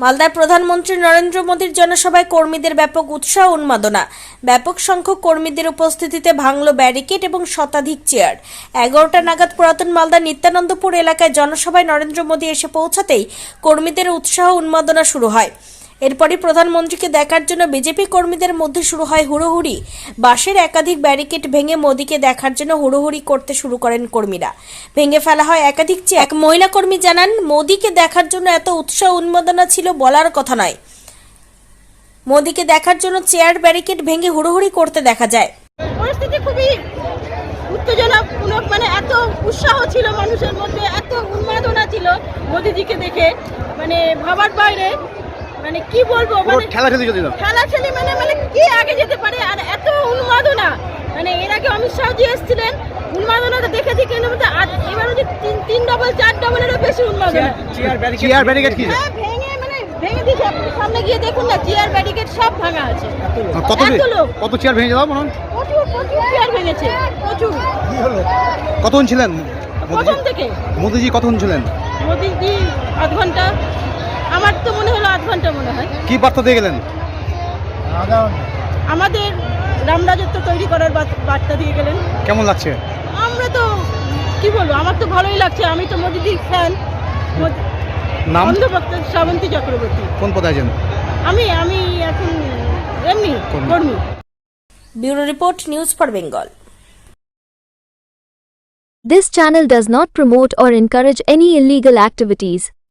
মালদার প্রধানমন্ত্রী নরেন্দ্র মোদীর জনসভায় কর্মীদের ব্যাপক উৎসাহ উন্মাদনা। ব্যাপক সংখ্যক কর্মীদের উপস্থিতিতে ভাঙল ব্যারিকেড এবং শতাধিক চেয়ার। এগারোটা নাগাদ পুরাতন মালদা নিত্যানন্দপুর এলাকায় জনসভায় নরেন্দ্র মোদী এসে পৌঁছাতেই কর্মীদের উৎসাহ উন্মাদনা শুরু হয়। এরপরই প্রধানমন্ত্রীকে দেখার জন্য বিজেপি কর্মীদের মধ্যে শুরু হয় হুড়োহুড়ি। বাসের একাধিক ব্যারিকেড ভেঙে মোদীকে দেখার জন্য হুড়োহুড়ি করতে শুরু করেন কর্মীরা। ভেঙে ফেলা হয় একাধিক। এক মহিলা কর্মী জানান, মোদীকে দেখার জন্য এত উৎসাহ উন্মাদনা ছিল বলার কথা নয়। মোদীকে দেখার জন্য চেয়ার ব্যারিকেড ভেঙে হুড়োহুড়ি করতে দেখা যায়। পরিস্থিতি খুবই উত্তেজনামূলক মানে এত উৎসাহ ছিল মানুষের মধ্যে, এত উন্মাদনা ছিল মোদিজিকে দেখে। মানে ভাবার বাইরে মানে কি বলব মানে খেলা খেলি চলছিল। খেলা ছেলে মানে মানে কি আগে যেতে পারে? আর এত উন্মাদনা। মানে এর আগে অমিত শাহজি এসেছিলেন উন্মাদনাটা দেখেছি কিন্তু বলতে আজ- এবার হচ্ছে তিন তিন ডবল চার ডবলেরও বেশি উন্মাদনা। চেয়ার ব্যারিকেড কি ভেঙে মানে ভেঙে দিয়েছে। আপনি সামনে গিয়ে দেখুন না চেয়ার ব্যারিকেড সব ভাঙা আছে। কত লোক? কত চেয়ার ভেঙে যাওয়া মনে প্রচুর প্রচুর চেয়ার ভেঙেছে প্রচুর। কতক্ষণ ছিলেন? প্রথম থেকে? মোদিজি কতক্ষণ ছিলেন? মোদিজি আধ ঘণ্টা। মনে ঘণ্টা মনে হয়। কি বার্তা দিয়ে গেলেন? আমাদের রামরাজত্ব তৈরি করার বার্তা দিয়ে গেলেন। কেমন লাগছে? আমরা তো কি বলব আমার তো ভালোই লাগছে। আমি তো মোদিজির ফ্যান নাম? অন্ধভক্ত শ্রাবন্তী চক্রবর্তী। কোন পদে আছেন? আমি আমি এখন এমনি। কর্মী। Bureau report news for Bengal. This channel does not promote or encourage any illegal activities.